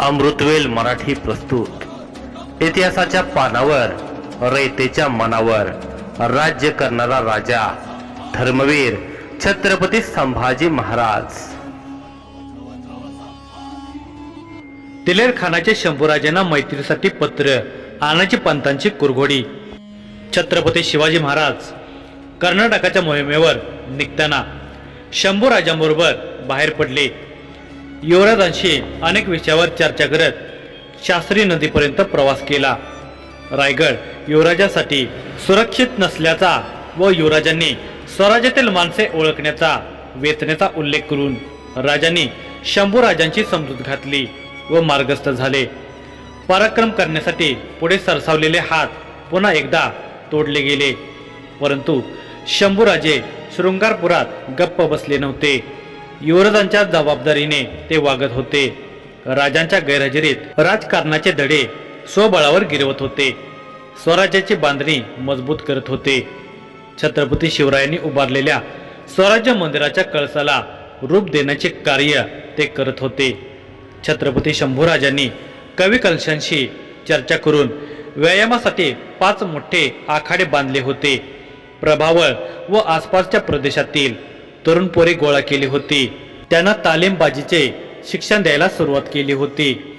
अमृतवेल मराठी प्रस्तुत. इतिहासाच्या पानावर रयतेच्या मनावर राज्य करणारा राजा धर्मवीर छत्रपती संभाजी महाराज. दिलेर खानाचे शंभूराजांना मैत्रीसाठी पत्र आणाची पंतांची कुरघोडी. छत्रपती शिवाजी महाराज कर्नाटकाच्या मोहिमेवर निघताना शंभूराजांबरोबर बाहेर पडले. युवराजांशी अनेक विषयावर चर्चा करत शास्त्री नदीपर्यंत प्रवास केला. रायगड युवराजासाठी सुरक्षित नसल्याचा व युवराजांनी स्वराज्यातील माणसे ओळखण्याचा वेतनेचा उल्लेख करून राजांनी शंभूराजांची समजूत घातली व मार्गस्थ झाले. पराक्रम करण्यासाठी पुढे सरसावलेले हात पुन्हा एकदा तोडले गेले. परंतु शंभूराजे शृंगारपुरात गप्प बसले नव्हते. युवराजांच्या जबाबदारीने ते वागत होते. राजांच्या गैरहजेरीत राजकारणाचे धडे स्वबळावर गिरवत होते. स्वराज्याची बांधणी मजबूत करत होते. छत्रपती शिवरायांनी उभारलेल्या स्वराज्य मंदिराच्या कळसाला रूप देण्याचे कार्य ते करत होते. छत्रपती शंभूराजांनी कवी कलशांशी चर्चा करून व्यायामासाठी पाच मोठे आखाडे बांधले होते. प्रभावळ व आसपासच्या प्रदेशातील तरुण पोरे गोळा केली होती. त्यांना तालीमबाजीचे शिक्षण द्यायला सुरुवात केली होती.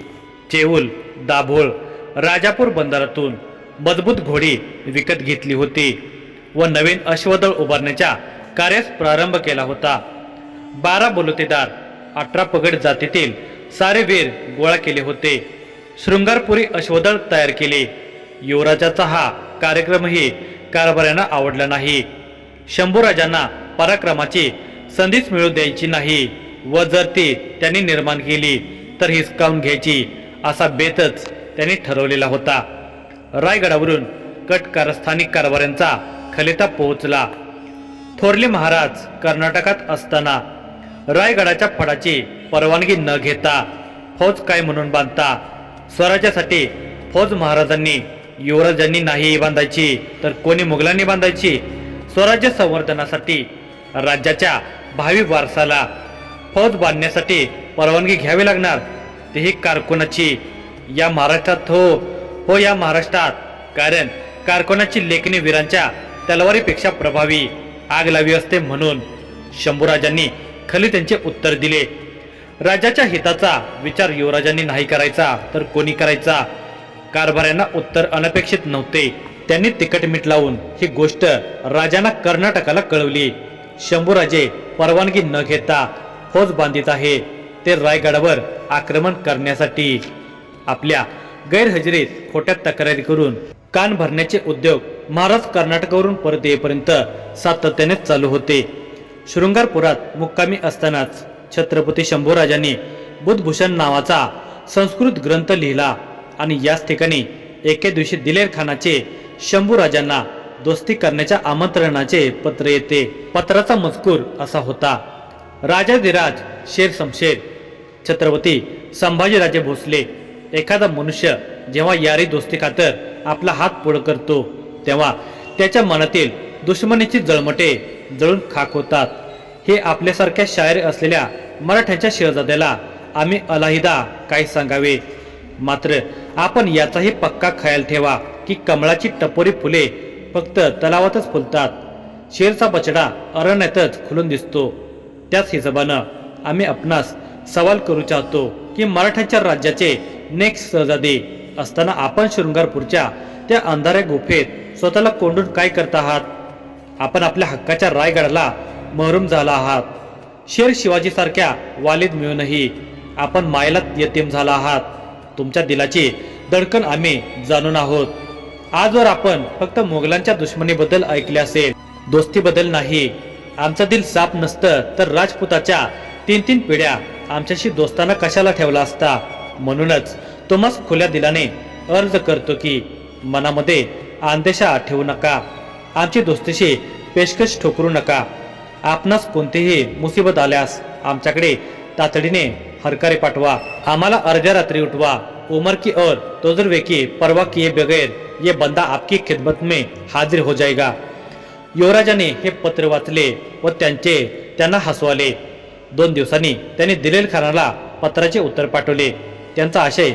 चेऊल दाभोळ राजापूर बंदरातून मजबूत घोडी विकत घेतली होती व नवीन अश्वदळ उभारण्याच्या कार्यास प्रारंभ केला होता. बारा बलुतेदार अठरा पगड जातीतील सारे वीर गोळा केले होते. शृंगारपुरी अश्वदळ तयार केले. युवराजाचा हा कार्यक्रमही कारभाऱ्यांना आवडला नाही. शंभूराजांना पराक्रमाची संधीच मिळू द्यायची नाही. व जर ती त्यांनी निर्माण केली तर हिसकावून घ्यायची? असा बेतच त्यांनी ठरवलेला होता. रायगडावरून कट कारस्थानिक कारभाऱ्यांचा खलिता पोहोचला. थोरले महाराज कर्नाटकात असताना रायगडाच्या फडाची परवानगी न घेता फौज काय म्हणून बांधता? स्वराज्यासाठी फौज महाराजांनी युवराजांनी नाही बांधायची तर कोणी मुघलांनी बांधायची? स्वराज्य संवर्धनासाठी राज्याच्या भावी वारसाला फौज बांधण्यासाठी परवानगी घ्यावी लागणार. तेही कारकुनाची. या महाराष्ट्रात हो हो या महाराष्ट्रात. कारण कारकुनाची लेखणी वीरांच्या तलवारीपेक्षा प्रभावी. आग लावी असते म्हणून. शंभूराजांनी खली त्यांचे उत्तर दिले. राजाच्या हिताचा विचार युवराजांनी नाही करायचा तर कोणी करायचा? कारभाऱ्यांना उत्तर अनपेक्षित नव्हते. त्यांनी तिकट मीठ लावून ही गोष्ट राजांना कर्नाटकाला कळवली. शंभूराजे परवानगी न घेता फौज बांधित आहे. ते रायगडावर आक्रमण करण्यासाठी आपल्या गैरहजेरीत खोट्या तक्रारी करून कान भरण्याचे उद्योग महाराज कर्नाटकावरून परत येईपर्यंत सातत्याने चालू होते. शृंगारपुरात मुक्कामी असतानाच छत्रपती शंभूराजांनी बुधभूषण नावाचा संस्कृत ग्रंथ लिहिला आणि याच ठिकाणी एके दिवशी दिलेर खानाचे शंभूराजांना दोस्ती करण्याच्या आमंत्रणाचे पत्र येते. पत्राचा मजकूर असा होता. राजाधिराज शेर समशेर छत्रपती संभाजीराजे भोसले एखादा मनुष्य जेव्हा यारी दोस्ती खातर आपला हात पुढं करतो तेव्हा त्याच्या मनातील दुश्मनीची जळमटे जळून खाक होतात. हे आपल्यासारख्या शायर असलेल्या मराठ्यांच्या शहजाद्याला आम्ही अलाहिदा काय सांगावे. मात्र आपण याचाही पक्का ख्याल ठेवा की कमळाची टपोरी फुले फक्त तलावातच फुलतात. शेरचा बछडा अरण्यातच खुलून दिसतो. त्याच हिशोबानं आम्ही आपणास सवाल करू चाहतो की मराठ्यांच्या राज्याचे नेक्स्ट सहजादे असताना आपण शृंगारपूरच्या त्या अंधाऱ्या गुफेत स्वतःला कोंडून काय करत आहात? आपण आपल्या हक्काच्या रायगडाला महरूम झाला आहात. शेर शिवाजी सारख्या वालीद मिळूनही आपण मायला यतीम झाला आहात. तुमच्या दिलाची दडकन आम्ही जाणून आहोत. आजवर आपण फक्त मोगलांच्या दुश्मनीबद्दल ऐकले असेल. दोस्तीबद्दल नाही. आमचं दिल साप नसतं तर राजपुताच्या तीन तीन पिढ्या आमच्याशी दोस्ताना कशाला ठेवला असता? म्हणूनच तुम्हास खुल्या दिलाने अर्ज करतो की मनामध्ये अंदेशा ठेवू नका. आमची दोस्तीशी पेशकश ठोकरू नका. आपणास कोणतीही मुसीबत आल्यास आमच्याकडे तातडीने हरकारे पाठवा. आम्हाला अर्ध्या रात्री उठवा. उमर की और तोजरवे की परवा किए बगैर ये बंदा आपकी खिदमत में हाजिर हो जाएगा। युवराजाने हे पत्र वाचले व त्यांचे त्यांना हसवाले। दोन दिवसांनी त्यांनी दिलेल खानाला पत्राचे उत्तर पाठवले। त्यांचा आशय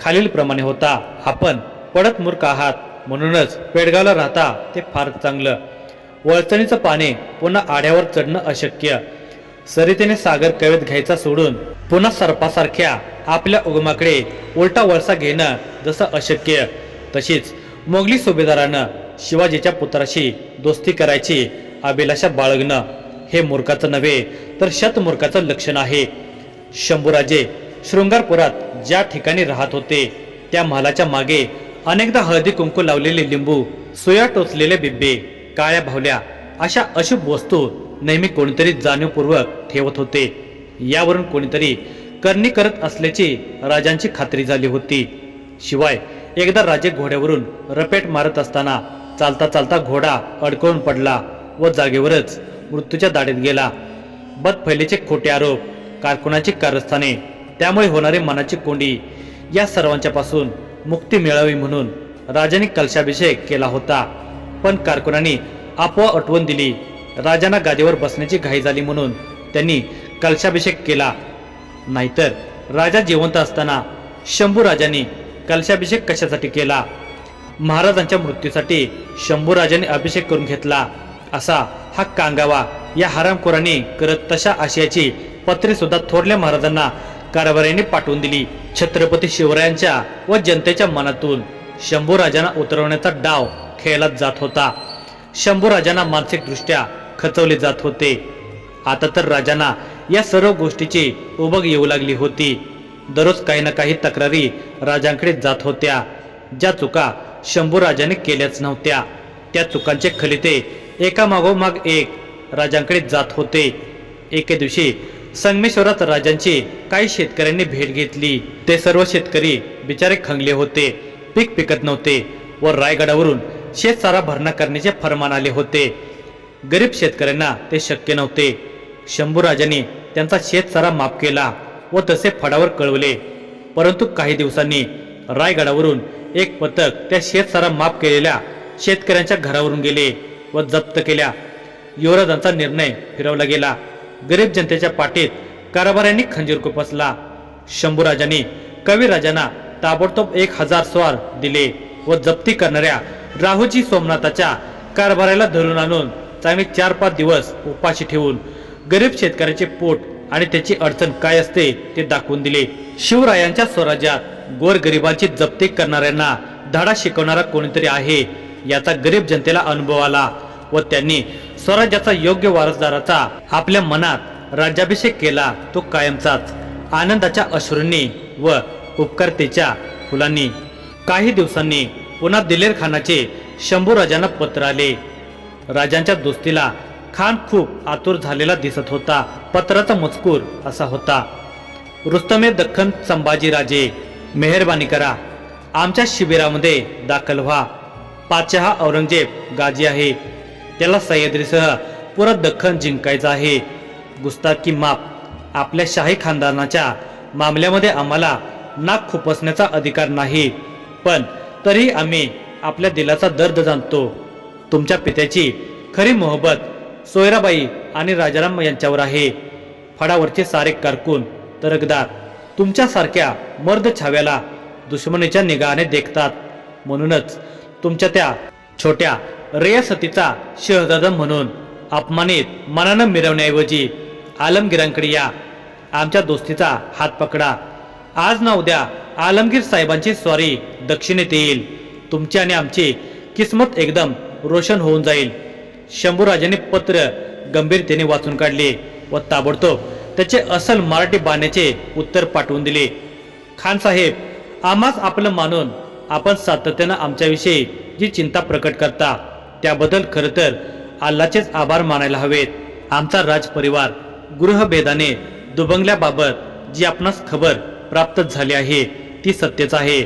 खालीलप्रमाणे होता आपण पडत मूर्ख आहात म्हणूनच पेडगावला राहता ते फार चांगलं. वळचणीचं पाणी पुन्हा आड्यावर चढणं अशक्य. सरितेने सागर कवेत घ्यायचा सोडून पुन्हा सर्पासारख्या आपल्या उगमाकडे उलटा वळसा घेणं जसं अशक्य तशीच मोगली सुभेदारानं शिवाजीच्या पुत्राशी दोस्ती करायची अभिलाषा बाळगणं हे मूर्खाचं नव्हे तर शतमूर्खाचं लक्षण आहे. शंभूराजे शृंगारपुरात ज्या ठिकाणी राहत होते त्या महालाच्या मागे अनेकदा हळदी कुंकू लावलेले लिंबू सोया टोचलेले बिब्बे काळ्या भावल्या अशा अशुभ वस्तू नेहमी कोणीतरी जाणीवपूर्वक ठेवत होते. यावरून कोणीतरी करणी करत असल्याची राजांची खात्री झाली होती. शिवाय एकदा राजे घोड्यावरून रपेट मारत असताना चालता चालता घोडा अडकळून पडला व जागेवरच मृत्यूच्या दाढीत गेला. बदफैलीचे खोटे आरोप कारकुनाची कारस्थाने त्यामुळे होणारी मनाची कोंडी या सर्वांच्या पासून मुक्ती मिळावी म्हणून राजाने कलशाभिषेक केला होता. पण कारकुनांनी आपोआप अटवून दिली. राजांना गादीवर बसण्याची घाई झाली म्हणून त्यांनी कलशाभिषेक केला. नाहीतर राजा जिवंत असताना शंभू राजांनी कलशाभिषेक कशासाठी केला? महाराजांच्या मृत्यूसाठी शंभूराजाने अभिषेक करून घेतला. असा हा कांगावा या हरामखोरांनी करत तशा आशयाची पत्रे सुद्धा थोरल्या महाराजांना कारभाऱ्यांनी पाठवून दिली. छत्रपती शिवरायांच्या व जनतेच्या मनातून शंभूराजांना उतरवण्याचा डाव खेळला जात होता. शंभूराजांना मानसिकदृष्ट्या खचवले जात होते. आता तर राजांना या सर्व गोष्टीची उबग येऊ लागली होती. दररोज काही ना काही तक्रारी राजांकडे जात होत्या. ज्या चुका शंभू राजाने केल्याच नव्हत्या. त्या चुकांचे खलिते एका मागोमाग एक राजांकडे जात होते. एके दिवशी संगमेश्वरात राजांची काही शेतकऱ्यांनी भेट घेतली. ते सर्व शेतकरी बिचारे खंगले होते. पीक पिकत नव्हते व रायगडावरून शेतसारा भरणा करण्याचे फरमान आले होते. गरीब शेतकऱ्यांना ते शक्य नव्हते. शंभू राजांनी त्यांचा शेतसारा माफ केला. व तसे फडावर कळवले. परंतु काही दिवसांनी रायगडावरून एक पथक त्या शेतसारा माफ केलेल्या शेतकऱ्यांच्या घरावरून गेले व जप्त केल्या. युवराजांचा निर्णय फिरवला गेला. गरीब जनतेच्या पाठीत कारभाऱ्यांनी खंजीर खुपसला. शंभूराजांनी कविराजांना ताबडतोब एक हजार स्वार दिले व जप्ती करणाऱ्या राहुजी सोमनाथाच्या कारभाराला धरून आणून चांगले चार पाच दिवस उपाशी ठेवून गरीब शेतकऱ्याचे पोट आणि त्याची अडचण काय असते ते दाखवून दिले. शिवरायांच्या स्वराज्यात गोरगरिबांची जप्ती करणाऱ्यांना धडा शिकवणारा कोणीतरी आहे याचा गरीब जनतेला अनुभव आला व त्यांनी स्वराज्याचा योग्य वारसदाराचा आपल्या मनात राज्याभिषेक केला तो कायमचाच. आनंदाच्या अश्रूंनी व उपकारतेच्या फुलांनी. काही दिवसांनी पुन्हा दिलेर खानाचे शंभू राजांना पत्र आले. राजांच्या दोस्तीला खान खूप आतुर झालेला दिसत होता. पत्राचा मजकूर असा होता. रुस्तमे दख्खन संभाजीराजे मेहरबानी करा. आमच्या शिबिरामध्ये दाखल व्हा. पाचहा औरंगजेब गाजी आहे. त्याला सह्याद्रीसह पुरा दख्खन जिंकायचं आहे. गुस्ताकी माप. आपल्या शाही खानदानाच्या मामल्यामध्ये आम्हाला नाक खुपसण्याचा अधिकार नाही. पण तरीही आम्ही आपल्या दिलाचा दर्द जाणतो. तुमच्या पित्याची खरी मोहब्बत सोयराबाई आणि राजाराम यांच्यावर आहे. फडावरचे सारे कारकून तरकदार तुमच्यासारख्या मर्द छाव्याला दुश्मनीच्या निगाने देखतात. म्हणूनच तुमच्या त्या छोट्या रेयासतीचा शहजादा म्हणून अपमानित मनानं मिरवण्याऐवजी आलमगिरांकडे या. आमच्या दोस्तीचा हात पकडा. आज ना उद्या आलमगीर साहेबांची स्वारी दक्षिणेत येईल. तुमची आणि आमची किस्मत एकदम रोशन होऊन जाईल. शंभूराजांनी पत्र गंभीरतेने वाचून काढले व ताबडतोब त्याचे असल मराठी बाण्याचे उत्तर पाठवून दिले. खान साहेब आम्हाच आपलं मानून आपण सातत्यानं आमच्याविषयी जी चिंता प्रकट करता त्याबद्दल खरं तर अल्लाचेच आभार मानायला हवेत. आमचा राजपरिवार गृहभेदाने दुबंगल्याबाबत जी आपणास खबर प्राप्त झाली आहे ती सत्यच आहे.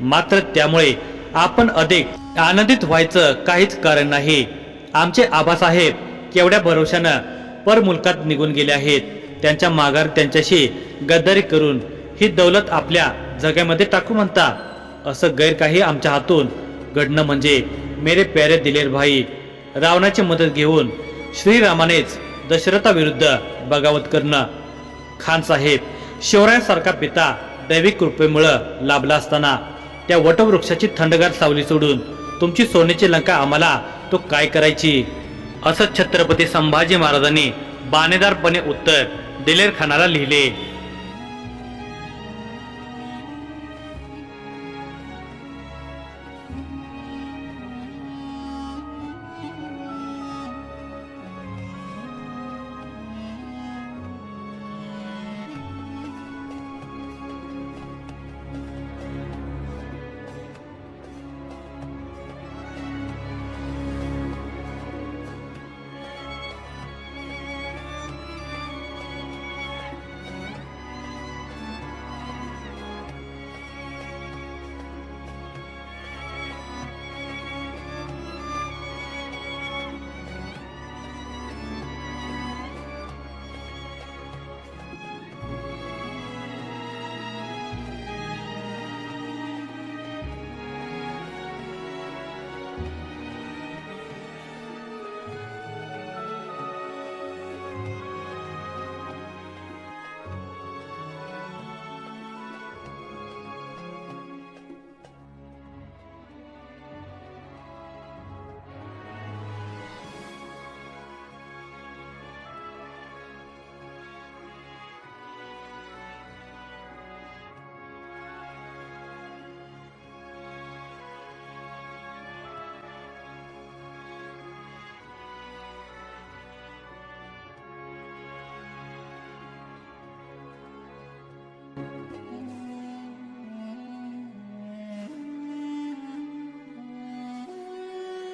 मात्र त्यामुळे आपण अधिक आनंदित व्हायचं काहीच कारण नाही. आमचे आबासाहेब केवढ्या भरोशानं परमुलकात निघून गेले आहेत. त्यांच्या माघार त्यांच्याशी गद्दारी करून ही दौलत आपल्या जगामध्ये टाकू म्हणता असं गैर काही आमच्या हातून घडणं म्हणजे मेरे प्यारे दिलेर भाई रावणाची मदत घेऊन श्रीरामानेच दशरथाविरुद्ध बगावत करणं. खान साहेब शिवरायांसारखा पिता दैविक कृपेमुळं लाभला असताना त्या वटवृक्षाची थंडगार सावली सोडून तुमची सोन्याची लंका आम्हाला तो काय करायची? असं छत्रपती संभाजी महाराजांनी बाणेदारपणे उत्तर दिलेर खानाला लिहिले.